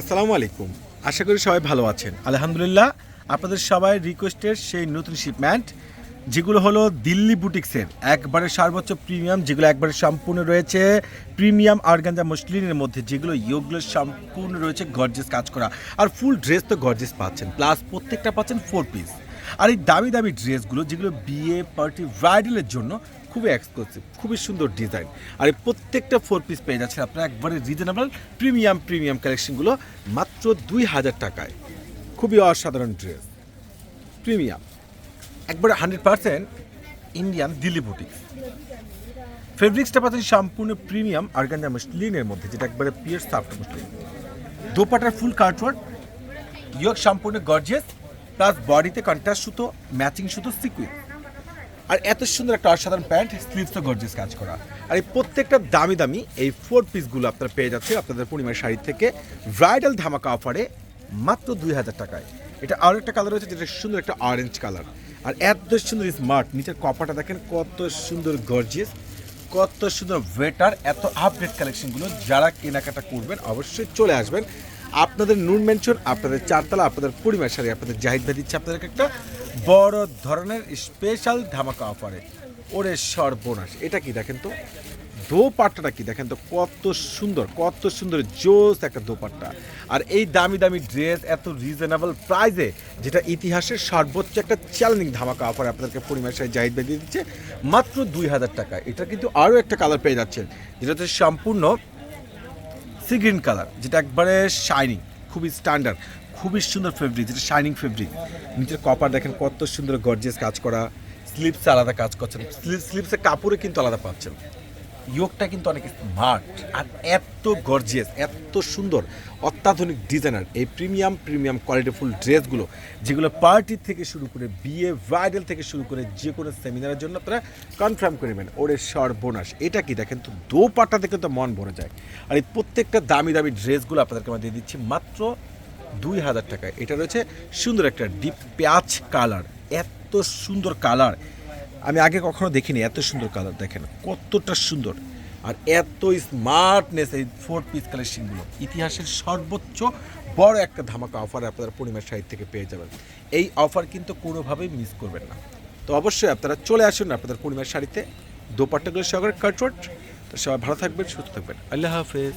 আসসালামু আলাইকুম। আশা করি সবাই ভালো আছেন। আলহামদুলিল্লাহ, আপনাদের সবাই রিকোয়েস্টের সেই নতুন শিপমেন্ট যেগুলো হলো দিল্লি বুটিক্সের একবারে সর্বোচ্চ প্রিমিয়াম যেগুলো একবারে সম্পূর্ণ রয়েছে প্রিমিয়াম আরগাঞ্জা মসলিনের মধ্যে, যেগুলো ইয়োগুলো সম্পূর্ণ রয়েছে গর্জেস কাজ করা। আর ফুল ড্রেস তো গর্জেস পাচ্ছেন প্লাস প্রত্যেকটা পাচ্ছেন ফোর পিস আর এই দামি দামি ড্রেসগুলো যেগুলো বিয়ে পার্টি ব্রাইডালের জন্য খুবই এক্সক্লুসিভ খুবই সুন্দর ডিজাইন আর এই প্রত্যেকটা ফোর পিস পেয়ে যাচ্ছেন আপনার একবারে রিজনেবল প্রিমিয়াম প্রিমিয়াম কালেকশনগুলো মাত্র দুই হাজার টাকায়। খুবই অসাধারণ ড্রেস প্রিমিয়াম একবারে hundred percent Indian Delhi boutiques ফেব্রিক্সটা পাচ্ছেন সম্পূর্ণ প্রিমিয়াম আর্গানজা মসলিনের মধ্যে, যেটা একবারে পিয়ার সাফট মসলিন দোপাটার ফুল কার্টওয়ার্ক ইয়ক সম্পূর্ণ গর্জিয়াস প্লাস বডিতে কন্ট্রাস্ট সুতো ম্যাচিং সুতো সিকুইন আর এত সুন্দর একটা অসাধারণ প্যান্ট স্লিভসও গর্জিয়াস কাজ করা। আর এই প্রত্যেকটা দামি দামি এই ফোর পিসগুলো আপনারা পেয়ে যাচ্ছে আপনাদের পূর্ণিমার শাড়ি থেকে। ব্রাইডাল ধামাকা অফারে মাত্র দুই হাজার টাকায়। এটা আরও একটা কালার রয়েছে যেটা সুন্দর একটা অরেঞ্জ কালার আর এত সুন্দর স্মার্ট নিচের কপাটা দেখেন কত সুন্দর গর্জিয়াস কত সুন্দর ওয়েটার এত আপডেট কালেকশনগুলো যারা কেনাকাটা করবেন অবশ্যই চলে আসবেন। আপনাদের নুন মেনশন আপনাদের চারতলা, আপনাদের পরিবার শাড়ি, আপনাদের জাহিদ ভাই দিচ্ছে আপনাদেরকে একটা বড় ধরনের স্পেশাল ধামাকা অফারে ওরে সর্বনাশ। এটা কি দেখেন তো? দোপাট্টাটা কি দেখেন তো? কত সুন্দর কত সুন্দর, জোস একটা দোপাট্টা। আর এই দামি দামি ড্রেস এত রিজনেবল প্রাইসে যেটা ইতিহাসের সর্বোচ্চ একটা চ্যালেঞ্জিং ধামাকা অফার আপনাদেরকে পরিমাণ জাহিদ ভাই দিয়ে দিচ্ছে, মাত্র দুই হাজার টাকা। এটা কিন্তু আরও একটা কালার পেয়ে যাচ্ছেন, যেটা হচ্ছে সম্পূর্ণ সি গ্রিন কালার যেটা একবারে শাইনিং খুবই স্ট্যান্ডার্ড খুবই সুন্দর ফেব্রিক যেটা শাইনিং ফেব্রিক নিচের কপার দেখেন কত সুন্দর গর্জিয়াস কাজ করা। স্লিপসে আলাদা কাজ করছেন। স্লিপসে কাপড়ে কিন্তু আলাদা পাচ্ছেন। ইয়োগটা কিন্তু অনেক স্মার্ট আর এত গর্জিয়াস এত সুন্দর। অত্যাধুনিক ডিজাইনার এই প্রিমিয়াম প্রিমিয়াম কোয়ালিটিফুল ড্রেসগুলো যেগুলো পার্টি থেকে শুরু করে বিয়ে ব্রাইডাল থেকে শুরু করে যে কোনো সেমিনারের জন্য আপনারা কনফার্ম করবেন ওরে সর্বনাশ। এটা কি দেখেন তো দোপাট্টা দেখে তো মন ভরে যায়। আর এই প্রত্যেকটা দামি দামি ড্রেসগুলো আপনাদেরকে আমরা দিয়ে দিচ্ছি। মাত্র দুই হাজার টাকায় এটা রয়েছে সুন্দর একটা ডিপ পেঁয়াজ কালার এত সুন্দর কালার আমি আগে কখনো দেখিনি এত সুন্দর কালার দেখেন কতটা সুন্দর। আর এত স্মার্টনেস এই ফোর পিস কালেকশনগুলো ইতিহাসের সর্বোচ্চ বড় একটা ধামাকা অফার আপনারা পূর্ণিমার সাইড থেকে পেয়ে যাবেন। এই অফার কিন্তু কোনোভাবেই মিস করবেন না। তো অবশ্যই আপনারা চলে আসুন আপনাদের পূর্ণিমার শাড়িতে। দোপাট্টাগুলো সহকারে কাটওয়ার্ট তো সবাই ভালো থাকবেন, সুস্থ থাকবেন। আল্লাহ হাফেজ।